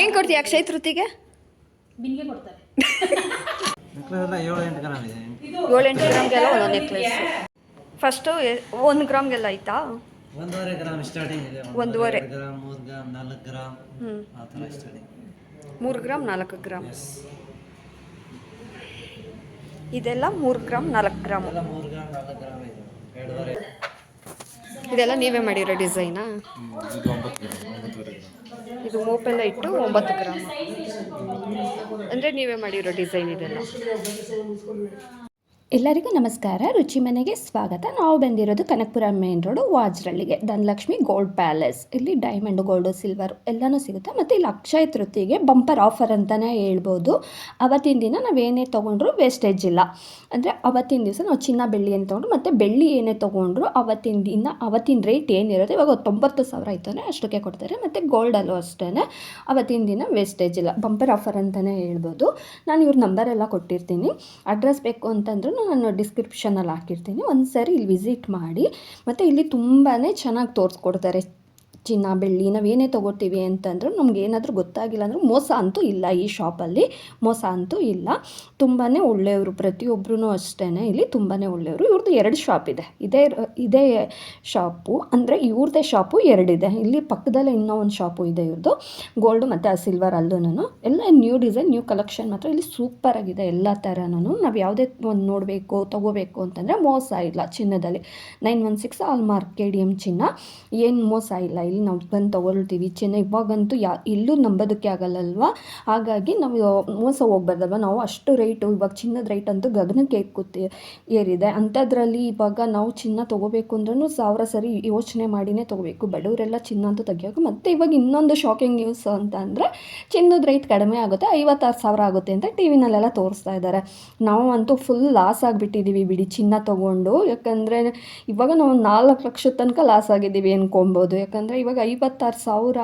ಏನು ಕೊಡ್ತೀಯ ಅಕ್ಷಯ ತೃತಿಗೆ? ಬಿನ್ಗೆ ಕೊಡ್ತಾರೆ. ನೆಕ್ಲೆಸ್ ಎಲ್ಲ ಏಳು ಎಂಟು ಗ್ರಾಮ್ ಇದೆ. ಏಳು ಎಂಟು ಗ್ರಾಮ್ಗೆಲ್ಲ ಒಂದೊಂದು ನೆಕ್ಲೆಸ್ ಫಸ್ಟು ಒಂದು ಗ್ರಾಮ್ಗೆಲ್ಲ ಆಯ್ತಾ? ಒಂದೂವರೆ ಗ್ರಾಮ್ ಸ್ಟಾರ್ಟಿಂಗ್ ಇದೆ. ಒಂದೂವರೆ. ಗ್ರಾಮ್ ಮೂರು ಗ್ರಾಮ್ ನಾಲ್ಕು ಗ್ರಾಮ್. ಆ ಥರ ಸ್ಟಾರ್ಟಿಂಗ್ ಮೂರು ಗ್ರಾಮ್ ನಾಲ್ಕು ಗ್ರಾಮ್. ಇದೆಲ್ಲ ಮೂರು ಗ್ರಾಮ್ ನಾಲ್ಕು ಗ್ರಾಮ್. ಎಲ್ಲ ಮೂರು ಗ್ರಾಮ್ ನಾಲ್ಕು ಗ್ರಾಮ್ ಇದೆ. ಎರಡೂವರೆ. ಇದೆಲ್ಲ ನೀವೇ ಮಾಡಿರೋ ಡಿಸೈನಾ ಒಂಬತ್ತು ಗ್ರಾಮ್ ಒಂಬತ್ತುವರೆ ಗ್ರಾಮ್. ಇದು ಮೋಪೆಲ್ಲ ಇಟ್ಟು ಒಂಬತ್ತು ಗ್ರಾಮ್. ಅಂದರೆ ನೀವೇ ಮಾಡಿರೋ ಡಿಸೈನ್ ಇದೆಲ್ಲ. ಎಲ್ಲರಿಗೂ ನಮಸ್ಕಾರ. ರುಚಿ ಮನೆಗೆ ಸ್ವಾಗತ. ನಾವು ಬಂದಿರೋದು Kanakapura main road, ವಾಜ್ರಳ್ಳಿಗೆ. Dhanalakshmi gold palace. ಇಲ್ಲಿ ಡೈಮಂಡ್, ಗೋಲ್ಡು, ಸಿಲ್ವರ್ ಎಲ್ಲನೂ ಸಿಗುತ್ತೆ. ಮತ್ತು ಇಲ್ಲಿ ಅಕ್ಷಯ ತೃತಿಗೆ ಬಂಪರ್ ಆಫರ್ ಅಂತಲೇ ಹೇಳ್ಬೋದು. ಅವತ್ತಿನ ದಿನ ನಾವೇನೇ ತೊಗೊಂಡ್ರು ವೇಸ್ಟೇಜ್ ಇಲ್ಲ. ಅಂದರೆ ಅವತ್ತಿನ ದಿವಸ ನಾವು ಚಿನ್ನ ಬೆಳ್ಳಿ ಏನು ತೊಗೊಂಡ್ರು, ಮತ್ತು ಬೆಳ್ಳಿ ಏನೇ ತೊಗೊಂಡ್ರು, ಅವತ್ತಿನ ದಿನ, ಅವತ್ತಿನ ರೇಟ್ ಏನಿರುತ್ತೆ, ಇವಾಗ ತೊಂಬತ್ತು ಸಾವಿರ ಆಯ್ತಾನೆ, ಅಷ್ಟಕ್ಕೆ ಕೊಡ್ತಾರೆ. ಮತ್ತು ಗೋಲ್ಡಲ್ಲೂ ಅಷ್ಟೇ ಅವತ್ತಿನ ದಿನ ವೇಸ್ಟೇಜ್ ಇಲ್ಲ. ಬಂಪರ್ ಆಫರ್ ಅಂತಲೇ ಹೇಳ್ಬೋದು. ನಾನು ಇವ್ರ ನಂಬರೆಲ್ಲ ಕೊಟ್ಟಿರ್ತೀನಿ. ಅಡ್ರೆಸ್ ಬೇಕು ಅಂತಂದ್ರೂ ನಾನು ಡಿಸ್ಕ್ರಿಪ್ಷನಲ್ಲಿ ಹಾಕಿರ್ತೀನಿ. ಒಂದು ಸಾರಿ ಇಲ್ಲಿ ವಿಸಿಟ್ ಮಾಡಿ ಮತ್ತು ಇಲ್ಲಿ ತುಂಬಾ ಚೆನ್ನಾಗಿ ತೋರಿಸ್ಕೊಡ್ತಾರೆ. ಚಿನ್ನ ಬೆಳ್ಳಿ, ನಾವೇನೇ ತೊಗೋತೀವಿ ಅಂತಂದ್ರೂ ನಮ್ಗೆ ಏನಾದರೂ ಗೊತ್ತಾಗಿಲ್ಲ ಅಂದರೆ ಮೋಸ ಅಂತೂ ಇಲ್ಲ ಈ ಶಾಪಲ್ಲಿ. ಮೋಸ ಅಂತೂ ಇಲ್ಲ. ತುಂಬಾ ಒಳ್ಳೆಯವರು ಪ್ರತಿಯೊಬ್ಬರೂ ಅಷ್ಟೇ ಇಲ್ಲಿ ತುಂಬಾ ಒಳ್ಳೆಯವರು. ಇವ್ರದ್ದು ಎರಡು ಶಾಪ್ ಇದೆ. ಇದೇ ಇದೇ ಶಾಪು. ಅಂದರೆ ಇವ್ರದ್ದೇ ಶಾಪು ಎರಡಿದೆ. ಇಲ್ಲಿ ಪಕ್ಕದಲ್ಲೇ ಇನ್ನೂ ಒಂದು ಶಾಪು ಇದೆ ಇವ್ರದ್ದು ಗೋಲ್ಡು ಮತ್ತು ಆ ಸಿಲ್ವರ್ ಅಲ್ಲೂ ಎಲ್ಲ ನ್ಯೂ ಡಿಸೈನ್, ನ್ಯೂ ಕಲೆಕ್ಷನ್ ಮಾತ್ರ. ಇಲ್ಲಿ ಸೂಪರಾಗಿದೆ ಎಲ್ಲ ಥರನೂ ನಾವು ಯಾವುದೇ ಒಂದು ನೋಡಬೇಕು, ತೊಗೋಬೇಕು ಅಂತಂದರೆ ಮೋಸ ಇಲ್ಲ ಚಿನ್ನದಲ್ಲಿ. Nine one six hallmark K D M ಚಿನ್ನ. ಏನು ಮೋಸ ಇಲ್ಲ ಇಲ್ಲಿ ನಾವು ಬಂದು ತೊಗೊಳ್ತೀವಿ. ಚಿನ್ನ ಇವಾಗಂತೂ ಯಾ ಎಲ್ಲೂ ನಂಬೋದಕ್ಕೆ ಆಗಲ್ಲಲ್ವಾ? ಹಾಗಾಗಿ ನಾವು ಮೋಸ ಹೋಗ್ಬಾರ್ದಲ್ವ? ನಾವು ಅಷ್ಟು ರೇಟು ಇವಾಗ ಚಿನ್ನದ ರೇಟ್ ಅಂತೂ ಗಗನಕ್ಕೆ ಕೂತಿ ಏರಿದೆ. ಅಂಥದ್ರಲ್ಲಿ ಇವಾಗ ನಾವು ಚಿನ್ನ ತೊಗೋಬೇಕು ಅಂದ್ರೂ ಸಾವಿರ ಸರಿ ಯೋಚನೆ ಮಾಡಿನೇ ತೊಗೋಬೇಕು. ಬಡವರೆಲ್ಲ ಚಿನ್ನ ಅಂತೂ ತೆಗಿಯೋಕೆ ಮತ್ತು ಇವಾಗ ಇನ್ನೊಂದು ಶಾಕಿಂಗ್ ನ್ಯೂಸ್ ಅಂತ ಅಂದರೆ ಚಿನ್ನದ ರೇಟ್ ಕಡಿಮೆ ಆಗುತ್ತೆ, ಐವತ್ತಾರು ಸಾವಿರ ಆಗುತ್ತೆ ಅಂತ ಟಿ ವಿನಲ್ಲೆಲ್ಲ ತೋರಿಸ್ತಾ ಇದ್ದಾರೆ. ನಾವು ಅಂತೂ ಫುಲ್ ಲಾಸ್ ಆಗಿಬಿಟ್ಟಿದ್ದೀವಿ ಬಿಡಿ ಚಿನ್ನ ತೊಗೊಂಡು. ಯಾಕಂದರೆ ಇವಾಗ ನಾವು ನಾಲ್ಕು ಲಕ್ಷದ ತನಕ ಲಾಸ್ ಆಗಿದ್ದೀವಿ ಅಂದ್ಕೊಬೋದು ಯಾಕಂದರೆ ಇವಾಗ ಐವತ್ತಾರು ಸಾವಿರ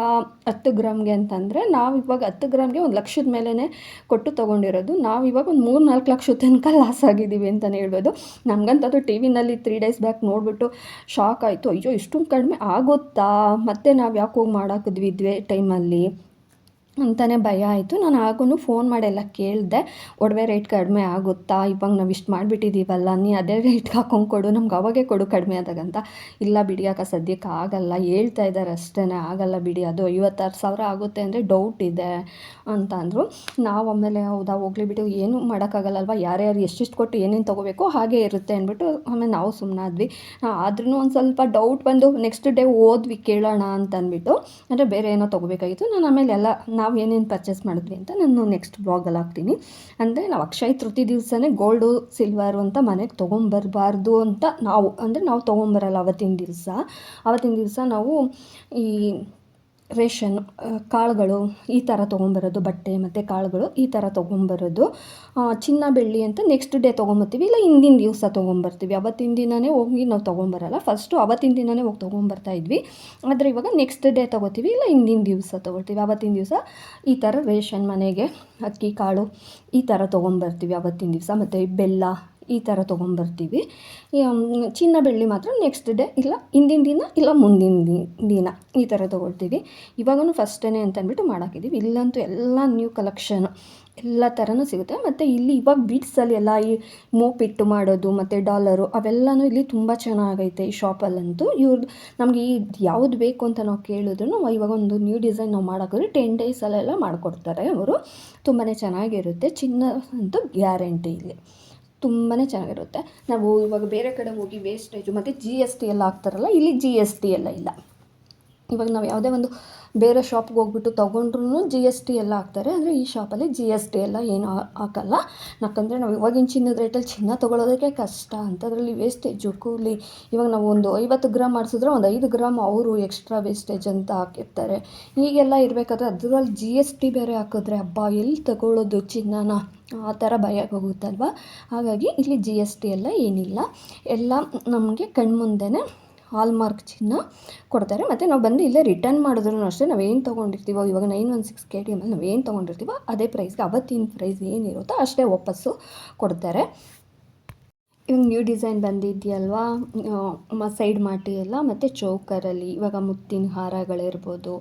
ಹತ್ತು ಗ್ರಾಮ್ಗೆ ಅಂತಂದರೆ ನಾವು ಇವಾಗ ಹತ್ತು ಗ್ರಾಮ್ಗೆ ಒಂದು ಲಕ್ಷದ ಮೇಲೇ ಕೊಟ್ಟು ತೊಗೊಂಡಿರೋದು. ನಾವು ಇವಾಗ ಒಂದು ಮೂರು ನಾಲ್ಕು ಲಕ್ಷದ ತನಕ ಲಾಸ್ ಆಗಿದ್ದೀವಿ ಅಂತಲೇ ಹೇಳ್ಬೋದು. ನಮಗಂತೂ ಟಿ ವಿನಲ್ಲಿ ತ್ರೀ ಡೇಸ್ ಬ್ಯಾಕ್ ನೋಡಿಬಿಟ್ಟು ಶಾಕ್ ಆಯಿತು. ಅಯ್ಯೋ, ಇಷ್ಟೊಂದು ಕಡಿಮೆ ಆಗುತ್ತಾ? ಮತ್ತೆ ನಾವು ಯಾಕೆ ಹೋಗಿ ಮಾಡಾಕಿದ್ವಿ ಇದ್ವೇ ಟೈಮಲ್ಲಿ ಅಂತಲೇ ಭಯ ಆಯಿತು. ನಾನು ಆಗೂ ಫೋನ್ ಮಾಡೆಲ್ಲ ಕೇಳಿದೆ, ಒಡವೆ ರೇಟ್ ಕಡಿಮೆ ಆಗುತ್ತಾ? ಇವಾಗ ನಾವು ಇಷ್ಟು ಮಾಡಿಬಿಟ್ಟಿದ್ದೀವಲ್ಲ ನೀ ಅದೇ ರೇಟ್ ಹಾಕೊಂಡು ಕೊಡು, ನಮ್ಗೆ ಅವಾಗೇ ಕೊಡು ಕಡಿಮೆ ಆದಾಗಂತ ಇಲ್ಲ ಬಿಡಿ ಅಕ್ಕ, ಸದ್ಯಕ್ಕೆ ಆಗಲ್ಲ. ಹೇಳ್ತಾ ಇದ್ದಾರೆ ಅಷ್ಟೇ ಆಗಲ್ಲ ಬಿಡಿ. ಅದು ಐವತ್ತಾರು ಸಾವಿರ ಆಗುತ್ತೆ ಅಂದರೆ ಡೌಟ್ ಇದೆ ಅಂತ ಅಂದರು. ನಾವು ಆಮೇಲೆ ಹೌದಾ, ಹೋಗ್ಲಿ ಬಿಟ್ಟು ಏನೂ ಮಾಡೋಕ್ಕಾಗಲ್ಲಲ್ವ? ಯಾರ್ಯಾರು ಎಷ್ಟಿಷ್ಟು ಕೊಟ್ಟು ಏನೇನು ತೊಗೋಬೇಕು ಹಾಗೆ ಇರುತ್ತೆ ಅಂದ್ಬಿಟ್ಟು ಆಮೇಲೆ ನಾವು ಸುಮ್ಮನಾದ್ವಿ ಆದ್ರೂ ಒಂದು ಸ್ವಲ್ಪ ಡೌಟ್ ಬಂದು ನೆಕ್ಸ್ಟ್ ಡೇ ಓದ್ವಿ, ಕೇಳೋಣ ಅಂತ ಅಂದ್ಬಿಟ್ಟು, ಅಂದರೆ ಬೇರೆ ಏನೋ ತೊಗೋಬೇಕಾಗಿತ್ತು. ನಾನು ಆಮೇಲೆ ಎಲ್ಲ ನಾವು ಏನೇನು ಪರ್ಚೇಸ್ ಮಾಡಿದ್ವಿ ಅಂತ ನಾನು ನೆಕ್ಸ್ಟ್ ಬ್ಲಾಗಲ್ಲಿ ಹಾಕ್ತೀನಿ. ಅಂದರೆ ನಾವು ಅಕ್ಷಯ ತೃತಿ ದಿವಸನೇ ಗೋಲ್ಡು ಸಿಲ್ವರು ಅಂತ ಮನೆಗೆ ತೊಗೊಂಬರಬಾರ್ದು ಅಂತ ನಾವು, ಅಂದರೆ ನಾವು ತೊಗೊಂಬರಲ್ಲ ಅವತ್ತಿನ ದಿವಸ. ಅವತ್ತಿನ ದಿವಸ ನಾವು ಈ ರೇಷನ್ ಕಾಳುಗಳು ಈ ಥರ ತೊಗೊಂಬರೋದು, ಬಟ್ಟೆ ಮತ್ತು ಕಾಳುಗಳು ಈ ಥರ ತೊಗೊಂಬರೋದು. ಚಿನ್ನ, ಬೆಳ್ಳಿ ಅಂತ ನೆಕ್ಸ್ಟ್ ಡೇ ತೊಗೊಂಬರ್ತೀವಿ. ಇಲ್ಲ, ಹಿಂದಿನ ದಿವಸ ತೊಗೊಂಬರ್ತೀವಿ. ಅವತ್ತಿನ ದಿನವೇ ಹೋಗಿ ನಾವು ತೊಗೊಂಬರಲ್ಲ. ಫಸ್ಟು ಅವತ್ತಿನ ದಿನವೇ ಹೋಗಿ ತೊಗೊಂಬರ್ತಾ ಇದ್ವಿ. ಆದರೆ ಇವಾಗ ನೆಕ್ಸ್ಟ್ ಡೇ ತೊಗೋತೀವಿ. ಇಲ್ಲ, ಹಿಂದಿನ ದಿವಸ ತೊಗೊಳ್ತೀವಿ. ಅವತ್ತಿನ ದಿವಸ ಈ ಥರ ರೇಷನ್ ಮನೆಗೆ ಅಕ್ಕಿ, ಕಾಳು ಈ ಥರ ತೊಗೊಂಬರ್ತೀವಿ ಅವತ್ತಿನ ದಿವಸ. ಮತ್ತು ಬೆಲ್ಲ ಈ ಥರ ತೊಗೊಂಬರ್ತೀವಿ ಚಿನ್ನ ಬೆಳ್ಳಿ ಮಾತ್ರ ನೆಕ್ಸ್ಟ್ ಡೇ ಇಲ್ಲ, ಹಿಂದಿನ ದಿನ ಇಲ್ಲ, ಮುಂದಿನ ದಿನ ಈ ಥರ ತೊಗೊಳ್ತೀವಿ. ಇವಾಗೂ ಫಸ್ಟೇ ಅಂತ ಅಂದ್ಬಿಟ್ಟು ಮಾಡಾಕಿದ್ದೀವಿ ಇಲ್ಲಂತೂ ಎಲ್ಲ ನ್ಯೂ ಕಲೆಕ್ಷನ್ ಎಲ್ಲ ಥರನೂ ಸಿಗುತ್ತೆ. ಮತ್ತು ಇಲ್ಲಿ ಇವಾಗ ಬೀಟ್ಸಲ್ಲಿ ಎಲ್ಲ ಈ ಮೋಪಿಟ್ಟು ಮಾಡೋದು, ಮತ್ತು ಡಾಲರು ಅವೆಲ್ಲನೂ ಇಲ್ಲಿ ತುಂಬ ಚೆನ್ನಾಗೈತೆ ಈ ಶಾಪಲ್ಲಂತೂ ಇವ್ರದ್ದು ನಮಗೆ ಈ ಯಾವುದು ಬೇಕು ಅಂತ ನಾವು ಕೇಳಿದ್ರು ಇವಾಗ ಒಂದು ನ್ಯೂ ಡಿಸೈನ್ ನಾವು ಮಾಡೋಕ್ಕೋದ್ರೆ ಟೆನ್ ಡೇಸಲ್ಲೆಲ್ಲ ಮಾಡಿಕೊಡ್ತಾರೆ ಅವರು. ತುಂಬಾ ಚೆನ್ನಾಗಿರುತ್ತೆ. ಚಿನ್ನ ಅಂತೂ ಗ್ಯಾರಂಟಿ ಇಲ್ಲಿ. ತುಂಬಾ ಚೆನ್ನಾಗಿರುತ್ತೆ. ನಾವು ಇವಾಗ ಬೇರೆ ಕಡೆ ಹೋಗಿ ವೇಸ್ಟೇಜು ಮತ್ತು ಜಿ ಎಸ್ ಟಿ ಎಲ್ಲ ಹಾಕ್ತಾರಲ್ಲ, ಇಲ್ಲಿ ಜಿ ಎಸ್ ಟಿ ಎಲ್ಲ ಇಲ್ಲ. ಇವಾಗ ನಾವು ಯಾವುದೇ ಒಂದು ಬೇರೆ ಶಾಪ್ಗೆ ಹೋಗ್ಬಿಟ್ಟು ತೊಗೊಂಡ್ರು ಜಿ ಎಸ್ ಟಿ ಎಲ್ಲ ಹಾಕ್ತಾರೆ. ಅಂದರೆ ಈ ಶಾಪಲ್ಲಿ ಜಿ ಎಸ್ ಟಿ ಎಲ್ಲ ಏನು ಹಾಕಲ್ಲ. ಯಾಕಂದರೆ ನಾವು ಇವಾಗಿನ ಚಿನ್ನದ ರೇಟಲ್ಲಿ ಚಿನ್ನ ತೊಗೊಳೋದಕ್ಕೆ ಕಷ್ಟ. ಅಂತ ಅದರಲ್ಲಿ ವೇಸ್ಟೇಜ್ ಕೂಲಿ ಇವಾಗ ನಾವು ಒಂದು ಐವತ್ತು ಗ್ರಾಮ್ ಮಾಡಿಸಿದ್ರೆ ಒಂದು ಐದು ಗ್ರಾಮ್ ಅವರು ಎಕ್ಸ್ಟ್ರಾ ವೇಸ್ಟೇಜ್ ಅಂತ ಹಾಕಿರ್ತಾರೆ. ಹೀಗೆಲ್ಲ ಇರಬೇಕಾದ್ರೆ ಅದರಲ್ಲಿ ಜಿ ಎಸ್ ಟಿ ಬೇರೆ ಹಾಕಿದ್ರೆ ಹಬ್ಬ ಎಲ್ಲಿ ತಗೊಳ್ಳೋದು ಚಿನ್ನನ? ಆ ಥರ ಭಯ ಹೋಗುತ್ತಲ್ವ ಹಾಗಾಗಿ ಇಲ್ಲಿ ಜಿ ಎಸ್ ಟಿ ಎಲ್ಲ ಏನಿಲ್ಲ. ಎಲ್ಲ ನಮಗೆ ಕಣ್ಮುಂದೆನೇ ಹಾಲ್ಮಾರ್ಕ್ ಚಿನ್ನ ಕೊಡ್ತಾರೆ. ಮತ್ತು ನಾವು ಬಂದು ಇಲ್ಲೇ ರಿಟರ್ನ್ ಮಾಡಿದ್ರು ಅಷ್ಟೇ ನಾವು ಏನು ತೊಗೊಂಡಿರ್ತೀವೋ, ಇವಾಗ ನೈನ್ ಒನ್ ಸಿಕ್ಸ್ ಕೆ ಟಿ ಎಮಲ್ಲಿ ನಾವು ಏನು ತೊಗೊಂಡಿರ್ತೀವೋ ಅದೇ ಪ್ರೈಸ್ಗೆ ಅವತ್ತಿನ ಪ್ರೈಸ್ ಏನಿರುತ್ತೋ ಅಷ್ಟೇ ವಾಪಸ್ಸು ಕೊಡ್ತಾರೆ. ಇವಾಗ ನ್ಯೂ ಡಿಸೈನ್ ಬಂದಿದೆಯಲ್ವಾ? ಸೈಡ್ ಮಾಟಿ ಎಲ್ಲ, ಮತ್ತು ಚೌಕರಲ್ಲಿ ಇವಾಗ ಮುತ್ತಿನ ಹಾರಗಳಿರ್ಬೋದು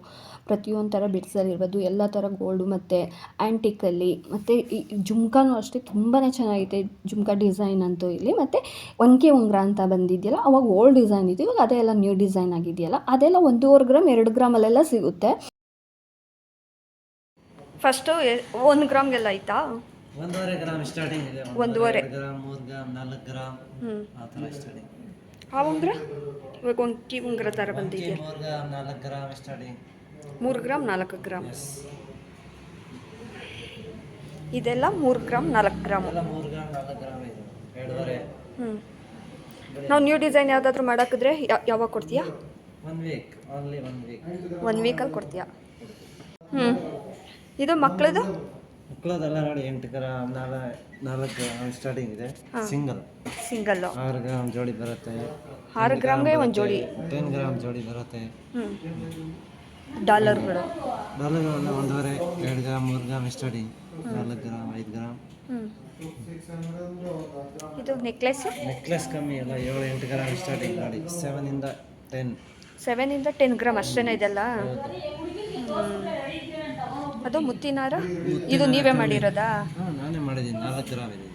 ಪ್ರತಿಯೊಂದು ಥರ ಬಿಡ್ಸಲ್ಲಿರ್ಬೋದು ಎಲ್ಲ ಥರ ಗೋಲ್ಡು ಮತ್ತು ಆ್ಯಂಟಿಕಲ್ಲಿ ಮತ್ತು ಈ ಜುಮ್ಕಾನೂ ಅಷ್ಟೇ ತುಂಬಾ ಚೆನ್ನಾಗಿದೆ ಜುಮ್ಕಾ ಡಿಸೈನ್ ಅಂತೂ ಇಲ್ಲಿ. ಮತ್ತು ಒನಕೆ ಉಂಗುರ ಅಂತ ಬಂದಿದೆಯಲ್ಲ ಅವಾಗ ಓಲ್ಡ್ ಡಿಸೈನ್ ಇತ್ತು ಇವಾಗ ಅದೇ ಎಲ್ಲ ನ್ಯೂ ಡಿಸೈನ್ ಆಗಿದೆಯಲ್ಲ ಅದೆಲ್ಲ ಒಂದೂವರೆ ಗ್ರಾಮ್ ಎರಡು ಗ್ರಾಮಲ್ಲೆಲ್ಲ ಸಿಗುತ್ತೆ. ಫಸ್ಟು ಒಂದು ಗ್ರಾಮ್ಗೆಲ್ಲ ಆಯ್ತಾ? ಒಂದೂವರೆ ಗ್ರಾಮ್ ಸ್ಟಾರ್ಟಿಂಗ್ ಇದೆ ಒಂದೂವರೆ. ಗ್ರಾಮ್ ಮೂರು ಗ್ರಾಮ್ ನಾಲ್ಕು ಗ್ರಾಮ್ ಹ್ಞೂ ಆ ಥರ ಸ್ಟಾರ್ಟಿಂಗ್ ಆ ಉಂಗುರ? ಇವಾಗ ಒಂಕಿ ಉಂಗುರ ಥರ ಬಂದಿದೆ ಮೂರು ಗ್ರಾಮ್ ನಾಲ್ಕು ಗ್ರಾಮ್ ಸ್ಟಾರ್ಟಿಂಗ್ ಮೂರು ಗ್ರಾಮ್ ನಾಲ್ಕು ಗ್ರಾಮ್. ಇದೆಲ್ಲ ಮೂರು ಗ್ರಾಮ್ ನಾಲ್ಕು ಗ್ರಾಮು ಹ್ಞೂ ನಾವು ನ್ಯೂ ಡಿಸೈನ್ ಯಾವುದಾದ್ರೂ ಮಾಡಾಕಿದ್ರೆ ಯಾವಾಗ ಕೊಡ್ತೀಯಾ? ಒನ್ ವೀಕಲ್ಲಿ ಕೊಡ್ತೀಯಾ? ಹ್ಞೂ ಇದು ಮಕ್ಕಳದು ಮಕ್ಕಳದೆಲ್ಲ ನೋಡಿ ಎಂಟು ಗ್ರಾಮ್ ನಾಲ್ಕು ಗ್ರಾಮ್ ಸ್ಟಾರ್ಟಿಂಗ್ ಇದೆ. ಸಿಂಗಲ್ ಸಿಂಗಲ್ ಆರು ಗ್ರಾಮ್ ಜೋಡಿ ಬರುತ್ತೆ. ಆರು ಗ್ರಾಮ್ಗೆ ಒಂದು ಜೋಡಿ. ಟೆನ್ ಗ್ರಾಮ್ ಜೋಡಿ ಬರುತ್ತೆ. ಹ್ಞೂ ಡಾಲರ್ಗಳು ಡಾಲರ್ ಒಂದೂವರೆ ಎರಡು ಗ್ರಾಮ್ ಮೂರು ಗ್ರಾಮ್ ಸ್ಟಡಿ ನಾಲ್ಕು ಗ್ರಾಮ್ ಐದು ಗ್ರಾಮ್. ಇದು ನೆಕ್ಲೆಸ್ ನೆಕ್ಲೆಸ್ ಕಮ್ಮಿ ಅಲ್ಲ ಏಳು ಎಂಟು ಗ್ರಾಮ್ ಸ್ಟಾರ್ಟಿಂಗ್ ನೋಡಿ ಸೆವೆನಿಂದ ಟೆನ್ ಸೆವೆನಿಂದ ಟೆನ್ ಗ್ರಾಮ್ ಅಷ್ಟೇನ ಇದೆಲ್ಲ? ಅದು ಮುತ್ತಿನಾರ? ಇದು ನೀವೇ ಮಾಡಿರೋದಾ? ಹಾಂ ನಾನೇ ಮಾಡಿದ್ದೀನಿ. ನಾಲ್ಕು ಗ್ರಾಮ್ ಇದೆ.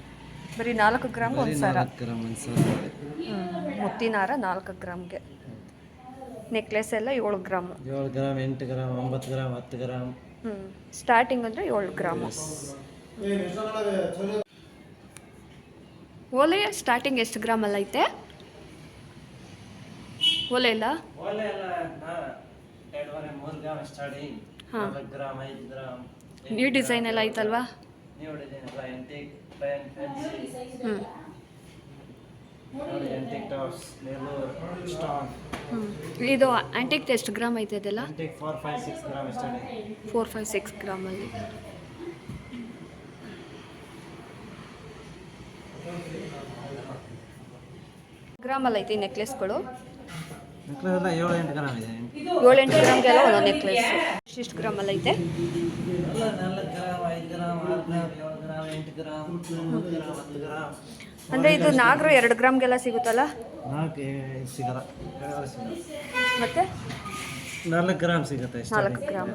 ಬರೀ ನಾಲ್ಕು ಗ್ರಾಮ್ ಒಂದು ನಾಲ್ಕು ಗ್ರಾಮ್ ಒಂದು ಸಾವಿರ ಮಾಡಿ. ಮುತ್ತಿನಾರ ನಾಲ್ಕು ಗ್ರಾಮ್ಗೆ. ನೆಕ್ಲೆಸ್ ಎಲ್ಲ ಏಳು ಗ್ರಾಮ್. ಏಳು ಗ್ರಾಮ್ ಎಂಟು ಗ್ರಾಮ್ ಒಂಬತ್ತು ಗ್ರಾಮ್ ಹತ್ತು ಗ್ರಾಮ್. ಹ್ಞೂ ಸ್ಟಾರ್ಟಿಂಗ್ ಅಂದರೆ ಏಳು ಗ್ರಾಮು. ಓಲೆ ಸ್ಟಾರ್ಟಿಂಗ್ ಎಷ್ಟು ಗ್ರಾಮಲ್ಲಿ ಐತೆ? ಓಲೆ ಇಲ್ಲ? ಹಾಂ. ನ್ಯೂ ಡಿಸೈನ್ ಎಲ್ಲ ಐತಲ್ವಾ? ನೀವು ಡಿಸೈನ್ ಎಲ್ಲ ಎಂಟಿಕ್ ಫ್ಯಾನ್ಸಿ ಹ್ಞೂ ಟಾಪ್ಸ್ ನೆಲ್ಲೂರು ಹ್ಞೂ ಇದು ಆ್ಯಂಟಿಕ್ ಎಷ್ಟು ಗ್ರಾಮ್ ಐತೆ ಅದೆಲ್ಲ? ಫೋರ್ ಫೈವ್ ಸಿಕ್ಸ್ ಗ್ರಾಮ್ ಅಲ್ಲಿ ಫೋರ್ ಫೈವ್ ಸಿಕ್ಸ್ ಗ್ರಾಮಲ್ಲಿ ಗ್ರಾಮಲ್ಲಿ ಐತೆ ನೆಕ್ಲೆಸ್ಗಳು. ನೆಕ್ಲೆಸ್ ಎಲ್ಲ ಏಳು ಎಂಟು ಗ್ರಾಮ್ ಇದೆ. ಗ್ರಾಮ್ಗೆಲ್ಲ ಒಂದೊಂದು ನೆಕ್ಲೆಸ್ ಎಷ್ಟು ಗ್ರಾಮಲ್ಲಿ ಐತೆ. ನಾಲ್ಕು ಗ್ರಾಮ್ ಐದು ಗ್ರಾಮ್ ಆರು ಗ್ರಾಮ್ ಏಳು ಗ್ರಾಮ್ ಎಂಟು ಗ್ರಾಮ್ ಒಂಬತ್ತು ಗ್ರಾಮ್ ಹತ್ತು ಗ್ರಾಮ್. ಅಂದರೆ ಇದು ನಾಗರು ಎರಡು ಗ್ರಾಮ್ಗೆಲ್ಲ ಸಿಗುತ್ತಲ್ಲ? ನಾಲ್ಕು ಸಿಗಲ್ಲ. ಮತ್ತು? ನಾಲ್ಕು ಗ್ರಾಮ್ ಸಿಗುತ್ತೆ ನಾಲ್ಕು. ಗ್ರಾಮ್.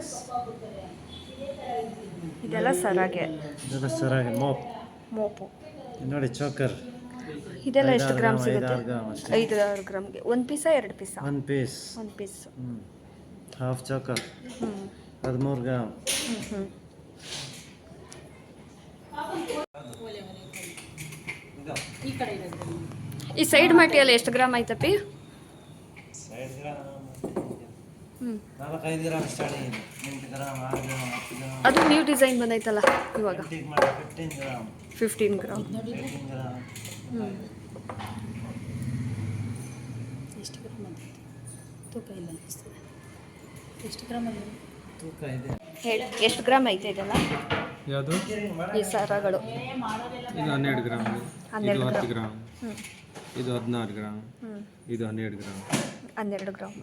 ಇದೆಲ್ಲ ಸರಾಗೆ. ಇದೆಲ್ಲ ಸರಾಗಿ. ಮೋಪ್. ಮೋಪು. ನೋಡಿ ಚೋಕರ್. ಇದೆಲ್ಲ ಎಷ್ಟು ಗ್ರಾಮ್ ಸಿಗುತ್ತೆ. ಐದು ಆರು ಗ್ರಾಮ್ಗೆ. ಒಂದು ಪೀಸಾ ಎರಡು ಪೀಸ? ಒಂದು ಪೀಸ್. ಒಂದು ಪೀಸ್. Half choker. ಹದಿಮೂರು ಗ್ರಾಮ್. ಹ್ಞೂ ಈ ಕಡೆ ಇರೋದು ಈ ಸೈಡ್ ಮಟ್ಟಿಯಲ್ಲಿ ಎಷ್ಟು ಗ್ರಾಮ್ ಐತಪ್ಪಿ ಸೈಡ್ ಗ್ರಾಮ್ ಹ್ಞೂ ನಾಲ್ಕೈದು ಗ್ರಾಮ್ ಸ್ಟಾರ್ಟಿಂಗ್ ಇದೆ. ಎಂಟು ಗ್ರಾಮ್ ಆರು ಗ್ರಾಮ್ ಹತ್ತು ಗ್ರಾಮ್. ಅದು ನ್ಯೂ ಡಿಸೈನ್ ಬಂದೈತಲ್ಲ ಇವಾಗ? Fifteen gram. Fifteen gram. Eighteen gram. ಹ್ಞೂ ಎಷ್ಟು ಗ್ರಾಮ್ ಅಂತ ತೂಕ ಇಲ್ಲ ಅನಿಸ್ತದೆ. ಎಷ್ಟು ಗ್ರಾಮಲ್ಲಿ ತೂಕ ಇದೆ. ಹೇಳಿ ಎಷ್ಟು ಗ್ರಾಮ್ ಐತೆ ಇದೆಲ್ಲ? ಯಾವುದು? ಈ ಸರಗಳು. ಇದು ಹನ್ನೆರಡು ಗ್ರಾಮ್. ಇದು ಹತ್ತು ಗ್ರಾಮ್. ಇದು ಹದಿನಾರು ಗ್ರಾಮ್. ಇದು ಹನ್ನೆರಡು ಗ್ರಾಮ್. ಹನ್ನೆರಡು ಗ್ರಾಮ್.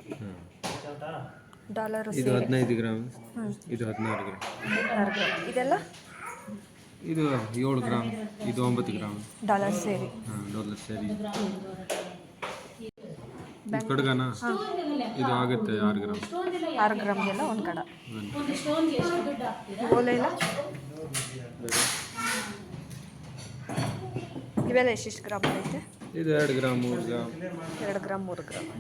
ಡಾಲರ್ ಇದು ಹದಿನೈದು ಗ್ರಾಮ್. ಇದು ಹದಿನಾರು ಗ್ರಾಮ್. ಹದಿನಾರು ಗ್ರಾಮ್. ಇದೆಲ್ಲ? ಇದು ಏಳು ಗ್ರಾಮ್. ಇದು ಒಂಬತ್ತು ಗ್ರಾಮ್. ಡಾಲರ್ ಸೇರಿ ಹಾಂ ಡಾಲರ್ ಸೇರಿ. ಕಡ್ಗನ? ಇದು ಆಗುತ್ತೆ ಆರು ಗ್ರಾಮ್. ಆರು ಗ್ರಾಮ್ಗೆಲ್ಲ ಒಂದು ಕಡ. ಓಲೆ ಇಲ್ಲ? ಇವೆಲ್ಲ ಎಷ್ಟೆಷ್ಟು ಗ್ರಾಮ್ ಐತೆ? ಇದು ಎರಡು ಗ್ರಾಮ್ ಮೂರು ಗ್ರಾಮ್. ಎರಡು ಗ್ರಾಮ್ ಮೂರು ಗ್ರಾಮ್.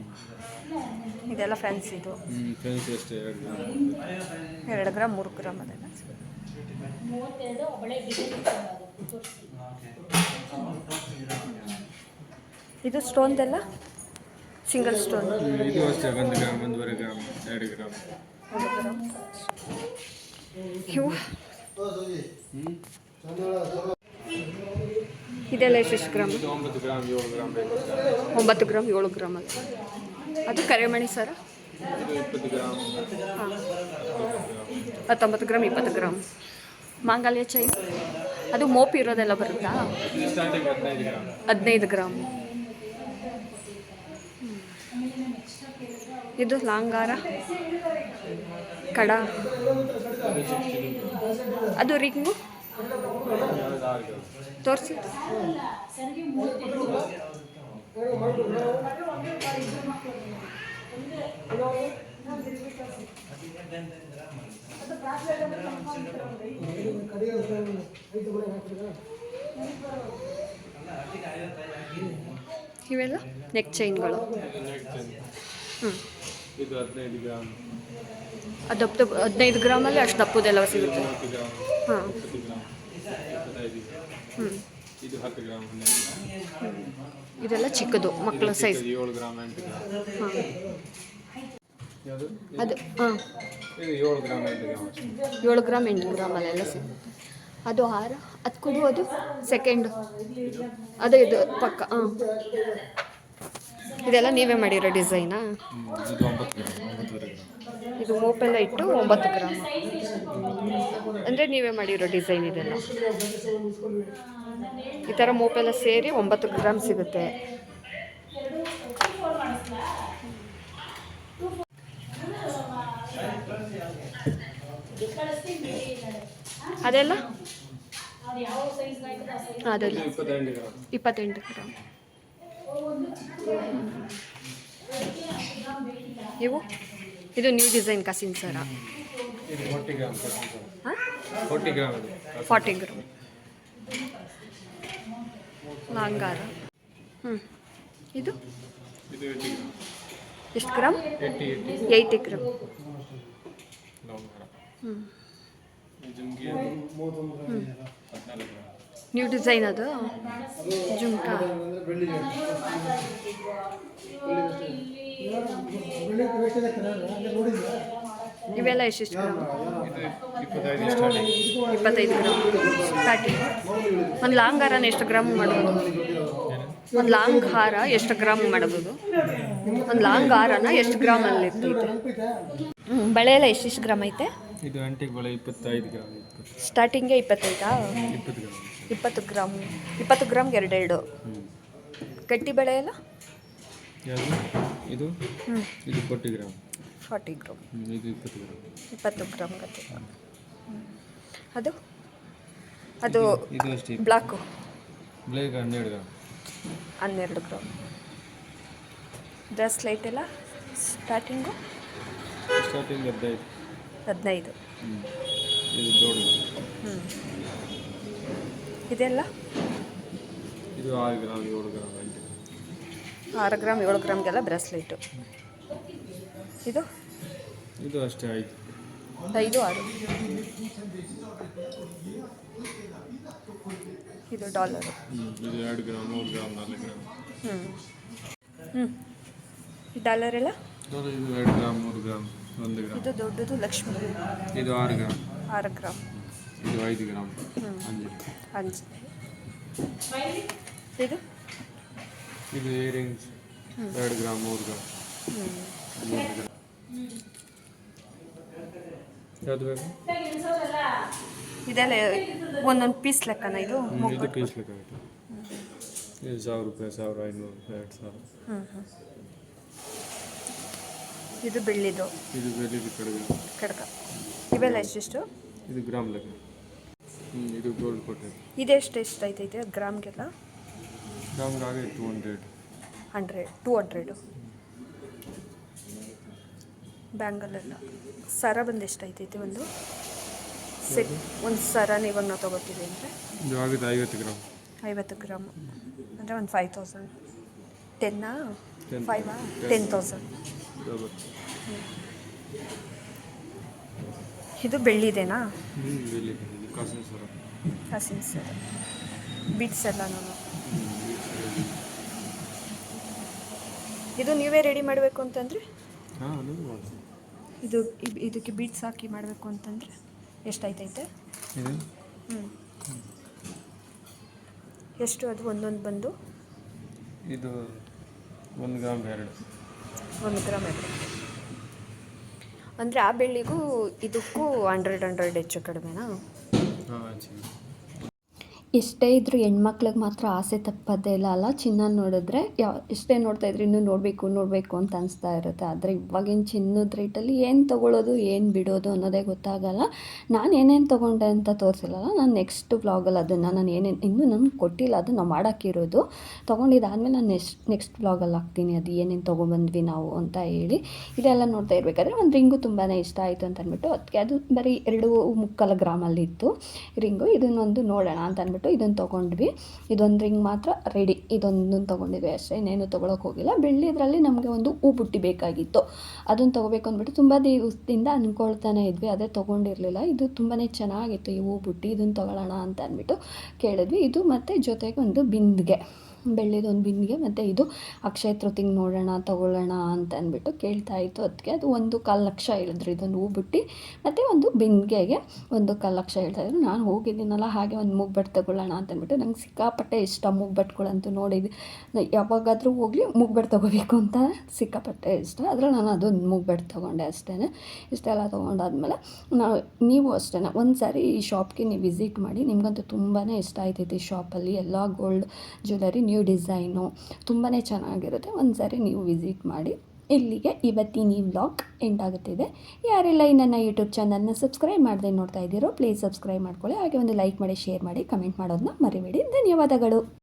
ಇದೆಲ್ಲ ಫ್ಯಾನ್ಸಿದು ಹ್ಞೂ ಫ್ರೆಂಡ್ಸ್ ಅಷ್ಟೇ ಎರಡು ಗ್ರಾಮ್. ಎರಡು ಗ್ರಾಮ್ ಮೂರು ಗ್ರಾಮ್ ಅದೆಲ್ಲ ಇದು ಸ್ಟೋನ್ದೆಲ್ಲ ಸಿಂಗಲ್ ಸ್ಟೋನ್ ಇದು ಅಷ್ಟೇ ಒಂದು ಗ್ರಾಮ್ ಒಂದೂವರೆ ಗ್ರಾಮ್ ಎರಡು ಗ್ರಾಮ್ ಒಂದು ಗ್ರಾಮ್. ಇವು ಇದೆಲ್ಲ ಎಷ್ಟೆಷ್ಟು ಗ್ರಾಮ್? ಒಂಬತ್ತು ಗ್ರಾಮ್, ಏಳು ಗ್ರಾಮ್ ಅದು ಅದು ಕರೆಮಣಿ ಸರ? ಹಾಂ. ಹತ್ತೊಂಬತ್ತು ಗ್ರಾಮ್, ಇಪ್ಪತ್ತು ಗ್ರಾಮ್. ಮಾಂಗಲ್ಯ ಚೈನ್? ಅದು ಮೋಪ್ ಇರೋದೆಲ್ಲ ಬರುತ್ತಾ? ಹದಿನೈದು ಗ್ರಾಮ್. ಇದು ಲಾಂಗಾರ? ಕಡ? ಅದು ರಿಂಗು. ತೋರಿಸಿ. ಇವೆಲ್ಲ ನೆಕ್ ಚೈನ್ಗಳು ಹ್ಞೂ ಇದು ಹದಿನೈದು ಗ್ರಾಮ್ ದಪ್ಪ ದಪ್ಪ ಹದಿನೈದು ಗ್ರಾಮಲ್ಲಿ ಅಷ್ಟು ದಪ್ಪದೆಲ್ಲ ಸಿಗುತ್ತೆ. ಹಾಂ. ಹ್ಞೂ ಇದೆಲ್ಲ ಚಿಕ್ಕದು ಮಕ್ಕಳ ಸೈಜ್ ಅದು ಹಾಂ. ಏಳು ಗ್ರಾಮ್ ಎಂಟು ಗ್ರಾಮಲ್ಲೆಲ್ಲ ಸಿಗುತ್ತೆ. ಅದು ಹಾರ ಅದು ಕೊಡು ಅದು ಸೆಕೆಂಡ್ ಅದು ಇದು ಪಕ್ಕ ಹಾಂ ಇದೆಲ್ಲ ನೀವೇ ಮಾಡಿರೋ ಡಿಸೈನಾ ಇದು ಮೋಪೆಲ್ಲ ಇಟ್ಟು ಒಂಬತ್ತು ಗ್ರಾಮ್ ಅಂದರೆ ನೀವೇ ಮಾಡಿರೋ ಡಿಸೈನ್ ಇದೆಲ್ಲ. ಈ ಥರ ಮೋಪೆಲ್ಲ ಸೇರಿ ಒಂಬತ್ತು ಗ್ರಾಮ್ ಸಿಗುತ್ತೆ. ಅದೆಲ್ಲ? ಅದೆಲ್ಲ. ಇಪ್ಪತ್ತೆಂಟು ಗ್ರಾಮ್ ಇವು? ಇದು ನ್ಯೂ ಡಿಸೈನ್ ಕಸಿನ್ ಸರ ಫೋರ್ಟಿ ಗ್ರಾಮ್ ಲಾಂಗಾರ ಹ್ಞೂ ಇದು. ಎಷ್ಟು ಗ್ರಾಮ್ ಏಯ್ಟಿ ಗ್ರಾಮ್ ಹ್ಞೂ ಗ್ರಾಮ್ ಹ್ಞೂ ಗ್ರಾಮ್ ನ್ಯೂ ಡಿಸೈನ್ ಅದು? ಜುಮ್ಕ. ಇವೆಲ್ಲ ಎಷ್ಟೆಷ್ಟು ಗ್ರಾಮ್? ಇಪ್ಪತ್ತೈದು ಗ್ರಾಮ್. ಪ್ಯಾಟಿ ಒಂದು ಲಾಂಗ್ ಹಾರನ ಎಷ್ಟು ಗ್ರಾಮ್ ಮಾಡ್ಬೋದು ಒಂದು ಲಾಂಗ್ ಹಾರ ಎಷ್ಟು ಗ್ರಾಮ್ ಮಾಡ್ಬೋದು ಒಂದು ಲಾಂಗ್ ಹಾರನ ಎಷ್ಟು ಗ್ರಾಮಲ್ಲಿ ಇರ್ತೈತೆ? ಹ್ಞೂ ಬಳೆ ಎಲ್ಲ ಎಷ್ಟೆಷ್ಟು ಗ್ರಾಮ್ ಐತೆ? ಇದು ಅಂಟಿಗೆ ಬಳೆ ಇಪ್ಪತ್ತೈದು ಗ್ರಾಮ್. ಇಪ್ಪತ್ತು ಸ್ಟಾರ್ಟಿಂಗೇ ಇಪ್ಪತ್ತೈದಾ? ಇಪ್ಪತ್ತು ಗ್ರಾಮ್. ಇಪ್ಪತ್ತು ಗ್ರಾಮ್ ಇಪ್ಪತ್ತು ಗ್ರಾಮ್ಗೆ ಎರಡೆರಡು. ಗಟ್ಟಿ ಬಳೆ ಎಲ್ಲ ಇದು? ಹ್ಞೂ ಇದು ಫೋರ್ಟಿ ಗ್ರಾಮ್. Forty gram. ಇದು ಇಪ್ಪತ್ತು ಗ್ರಾಮ್. ಇಪ್ಪತ್ತು ಗ್ರಾಮ್ ಗಟ್ಟಿ. ಅದು? ಅದು ಇದು ಅಷ್ಟೇ. ಬ್ಲಾಕು. ಬ್ಲೇಕ್ ಹನ್ನೆರಡು ಗ್ರಾಮ್. ಹನ್ನೆರಡು ಗ್ರಾಮ್. ಬ್ರೆಸ್ಲೈಟ್ ಎಲ್ಲ ಸ್ಟಾರ್ಟಿಂಗು? ಸ್ಟಾರ್ಟಿಂಗ್ ಹದಿನೈದು. ಹದಿನೈದು. ಹ್ಞೂ ಇದು ದೊಡ್ಡ ಹ್ಞೂ ಇದೆಲ್ಲ? ಇದು ಆರು ಗ್ರಾಮ್ ಏಳು ಗ್ರಾಮ್ ಆರು ಗ್ರಾಮ್ ಏಳು ಗ್ರಾಮ್ಗೆಲ್ಲ ಬ್ರೆಸ್ಲೈಟು. ಇದು? ಇದು ಅಷ್ಟೇ ಆಯಿತು ಐದು ಆರು. ಇದು ಡಾಲರು. ಹ್ಞೂ ಇದು ಎರಡು ಗ್ರಾಮ್ ಮೂರು ಗ್ರಾಮ್ ನಾಲ್ಕು ಗ್ರಾಮ್ ಹ್ಞೂ ಹ್ಞೂ ಡಾಲರ್ ಎಲ್ಲ? ಇದು ಎರಡು ಗ್ರಾಮ್ ಮೂರು ಗ್ರಾಮ್ ಒಂದು ಗ್ರಾಮ್ ಇದು ದೊಡ್ಡದು ಲಕ್ಷ್ಮಿ. ಇದು ಆರು ಗ್ರಾಮ್ ಆರು ಗ್ರಾಮ್ ಇದು ಐದು ಗ್ರಾಮ್ ಹ್ಞೂ ಅಂಜು ಇದು? ಇದು ಇಯರಿಂಗ್ಸ್ ಎರಡು ಗ್ರಾಮ್ ಮೂರು ಗ್ರಾಮ್. ಹ್ಞೂ ಮೂರು ಗ್ರಾಮ್. ಯಾವುದು ಬೇಕು? ಇದೆಲ್ಲ ಒಂದೊಂದು ಪೀಸ್ ಲೆಕ್ಕನ ಇದು? ಪೀಸ್ ಬೇಕಾಗುತ್ತೆ ಇದು ಸಾವಿರ ರೂಪಾಯಿ ಸಾವಿರ ಐನೂರು ಎರಡು ಸಾವಿರ. ಇದು ಬೆಳ್ಳಿದು. ಇದು ಬೆಳ್ಳಿದು ಕಡಗ. ಕಡಕ ಇವೆಲ್ಲ ಎಷ್ಟೆಷ್ಟು? ಇದು ಗ್ರಾಮ್ ಲೆಕ್ಕ. ಇದು ಗೋಲ್ಡ್ ಕೊಟ್ಟೆ ಇದೆಷ್ಟು ಎಷ್ಟು ಐತೈತೆ ಗ್ರಾಮ್ಗೆಲ್ಲ? ಗ್ರಾಮ್ಗೆ ಆಗೈತೆ two hundred hundred two hundred ಬ್ಯಾಂಗಲೆಲ್ಲ ಸರ ಬಂದು ಎಷ್ಟು ಐತೈತೆ ಒಂದು? ಸೆಟ್ ಒಂದು ಸರನ ಇವಾಗ ನಾವು ತೊಗೋತೀವಿ ಅಂದರೆ ಇದು ಆಗುತ್ತೆ ಐವತ್ತು ಗ್ರಾಮ್. ಐವತ್ತು ಗ್ರಾಮ್. ಅಂದರೆ ಒಂದು ಫೈವ್ ತೌಸಂಡ್ ಟೆನ್ನಾ ಫೈವಾ ಟೆನ್ ತೌಸಂಡ್ ಇದು ಬೆಳ್ಳಿದೇನಾ? ಹ್ಞೂ ಕಾಸಿನ ಸರ ಹಸಿನ್ ಸರ್ ಬಿಟ್ಸ್ ಎಲ್ಲ ನಾನು ಇದು ನೀವೇ ರೆಡಿ ಮಾಡಬೇಕು ಅಂತಂದರೆ? ಇದು ಇದಕ್ಕೆ ಬೀಟ್ಸ್ ಹಾಕಿ ಮಾಡಬೇಕು ಅಂತಂದರೆ ಎಷ್ಟಾಯ್ತೈತೆ? ಹ್ಞೂ ಎಷ್ಟು ಅದು ಒಂದೊಂದು ಬಂದು? ಇದು ಒಂದು ಗ್ರಾಮ್ ಎರಡು. ಒಂದು ಗ್ರಾಮ್ ಎರಡು. ಅಂದರೆ ಆ ಬೆಳ್ಳಿಗೂ ಇದಕ್ಕೂ ಹಂಡ್ರೆಡ್ ಹಂಡ್ರೆಡ್ ಹೆಚ್ಚು ಕಡಿಮೆನಾ? ಹಾಂ ಹಚ್ಚಿ ಎಷ್ಟೇ ಇದ್ರು ಹೆಣ್ಮಕ್ಳಿಗೆ ಮಾತ್ರ ಆಸೆ ತಪ್ಪದೇ ಇಲ್ಲ ಅಲ್ಲ? ಚಿನ್ನ ನೋಡಿದ್ರೆ ಯಾವ ಎಷ್ಟೇ ನೋಡ್ತಾ ಇದ್ರೆ ಇನ್ನೂ ನೋಡಬೇಕು ನೋಡಬೇಕು ಅಂತ ಅನಿಸ್ತಾ ಇರುತ್ತೆ. ಆದರೆ ಇವಾಗಿನ ಚಿನ್ನದ ರೇಟಲ್ಲಿ ಏನು ತೊಗೊಳ್ಳೋದು ಏನು ಬಿಡೋದು ಅನ್ನೋದೇ ಗೊತ್ತಾಗಲ್ಲ. ನಾನು ಏನೇನು ತೊಗೊಂಡೆ ಅಂತ ತೋರಿಸಿಲ್ಲಲ್ಲ? ನಾನು ನೆಕ್ಸ್ಟ್ ವ್ಲಾಗಲ್ಲಿ ಅದನ್ನು ನಾನು ಏನೇನು, ಇನ್ನೂ ನನಗೆ ಕೊಟ್ಟಿಲ್ಲ. ಅದು ನಾವು ಮಾಡೋಕ್ಕಿರೋದು ತೊಗೊಂಡಿದ್ದಾದಮೇಲೆ ನಾನು ನೆಕ್ಸ್ಟ್ ನೆಕ್ಸ್ಟ್ ವ್ಲಾಗಲ್ಲಿ ಹಾಕ್ತೀನಿ. ಅದು ಏನೇನು ತೊಗೊಂಬಂದ್ವಿ ನಾವು ಅಂತ ಹೇಳಿ. ಇದೆಲ್ಲ ನೋಡ್ತಾ ಇರಬೇಕಾದ್ರೆ ಒಂದು ರಿಂಗು ತುಂಬಾ ಇಷ್ಟ ಆಯಿತು ಅಂತ ಅಂದ್ಬಿಟ್ಟು ಅದಕ್ಕೆ ಅದು ಬರೀ ಎರಡು ಮುಕ್ಕಾಲು ಗ್ರಾಮಲ್ಲಿತ್ತು. ರಿಂಗು, ಇದನ್ನೊಂದು ನೋಡೋಣ ಅಂತ ಅಂದ್ಬಿಟ್ಟು ಇದನ್ನು ತೊಗೊಂಡ್ವಿ. ಇದೊಂದು ರಿಂಗ್ ಮಾತ್ರ ರೆಡಿ ಇದೊಂದನ್ನು ತೊಗೊಂಡಿದ್ವಿ ಅಷ್ಟೇ, ಇನ್ನೇನು ತೊಗೊಳಕ್ಕೆ ಹೋಗಿಲ್ಲ. ಬೆಳ್ಳಿದ್ರಲ್ಲಿ ನಮಗೆ ಒಂದು ಹೂ ಬುಟ್ಟಿ ಬೇಕಾಗಿತ್ತು. ಅದನ್ನು ತೊಗೋಬೇಕು ಅಂದ್ಬಿಟ್ಟು ತುಂಬ ದಿವಸದಿಂದ ಅಂದ್ಕೊಳ್ತಾನೆ ಇದ್ವಿ ಅದೇ ತೊಗೊಂಡಿರಲಿಲ್ಲ. ಇದು ತುಂಬಾ ಚೆನ್ನಾಗಿತ್ತು ಈ ಹೂ ಬುಟ್ಟಿ ಇದನ್ನು ತೊಗೊಳ್ಳೋಣ ಅಂತ ಅಂದ್ಬಿಟ್ಟು ಕೇಳಿದ್ವಿ. ಇದು ಮತ್ತು ಜೊತೆಗೆ ಒಂದು ಬಿಂದಿಗೆ. ಬೆಳ್ಳಿದೊಂದು ಬಿಂದಿಗೆ ಮತ್ತು ಇದು ಅಕ್ಷಯ ತೃತಿಗೆ ನೋಡೋಣ, ತೊಗೊಳ್ಳೋಣ ಅಂತ ಅಂದ್ಬಿಟ್ಟು ಕೇಳ್ತಾ ಇತ್ತು ಅದಕ್ಕೆ ಅದು ಒಂದು ಕಾಲು ಲಕ್ಷ ಹೇಳಿದ್ರು, ಇದೊಂದು ಹೂ ಬಿಟ್ಟು. ಮತ್ತು ಒಂದು ಬಿಂದಿಗೆಗೆ ಒಂದು ಕಾಲು ಲಕ್ಷ ಹೇಳ್ತಾ ಇದ್ರು. ನಾನು ಹೋಗಿದ್ದೀನಲ್ಲ, ಹಾಗೆ ಒಂದು ಮೂಗ್ಬಟ್ಟು ತಗೊಳ್ಳೋಣ ಅಂತ ಅಂದ್ಬಿಟ್ಟು ನಂಗೆ ಸಿಕ್ಕಾಪಟ್ಟೆ ಇಷ್ಟ ಮೂಗ್ಬಟ್ಟುಗಳಂತೂ ನೋಡಿದ್ವಿ ಯಾವಾಗಾದರೂ ಹೋಗಲಿ ಮೂಗ್ಬಟ್ಟು ತೊಗೋಬೇಕು ಅಂತ ಸಿಕ್ಕಾಪಟ್ಟೆ ಇಷ್ಟ. ಅದ್ರಲ್ಲಿ ನಾನು ಅದೊಂದು ಮೂಗ್ಬಟ್ಟು ತೊಗೊಂಡೆ ಅಷ್ಟೇ ಇಷ್ಟೆಲ್ಲ ತೊಗೊಂಡಾದ್ಮೇಲೆ ನಾವು, ನೀವು ಅಷ್ಟೇ ಒಂದು ಸಾರಿ ಈ ಶಾಪ್ಗೆ ನೀವು ವಿಸಿಟ್ ಮಾಡಿ, ನಿಮಗಂತೂ ತುಂಬಾ ಇಷ್ಟ ಆಯ್ತೈತಿ ಶಾಪಲ್ಲಿ. ಎಲ್ಲ ಗೋಲ್ಡ್ ಜ್ಯುವೆಲರಿ ನ್ಯೂ ಡಿಸೈನು ತುಂಬಾ ಚೆನ್ನಾಗಿರುತ್ತೆ. ಒಂದು ಸಾರಿ ನೀವು ವಿಸಿಟ್ ಮಾಡಿ. ಇಲ್ಲಿಗೆ ಇವತ್ತಿನ ಈ ವ್ಲಾಗ್ ಎಂಡ್ ಆಗುತ್ತಿದೆ. ಯಾರೆಲ್ಲ ಈ ನನ್ನ ಯೂಟ್ಯೂಬ್ ಚಾನಲ್ನ ಸಬ್ಸ್ಕ್ರೈಬ್ ಮಾಡದೆ ನೋಡ್ತಾ ಇದ್ದೀರೋ, ಪ್ಲೀಸ್ ಸಬ್ಸ್ಕ್ರೈಬ್ ಮಾಡ್ಕೊಳ್ಳಿ. ಹಾಗೆ ಒಂದು ಲೈಕ್ ಮಾಡಿ, ಶೇರ್ ಮಾಡಿ, ಕಮೆಂಟ್ ಮಾಡೋದನ್ನ ಮರಿಬೇಡಿ. ಧನ್ಯವಾದಗಳು.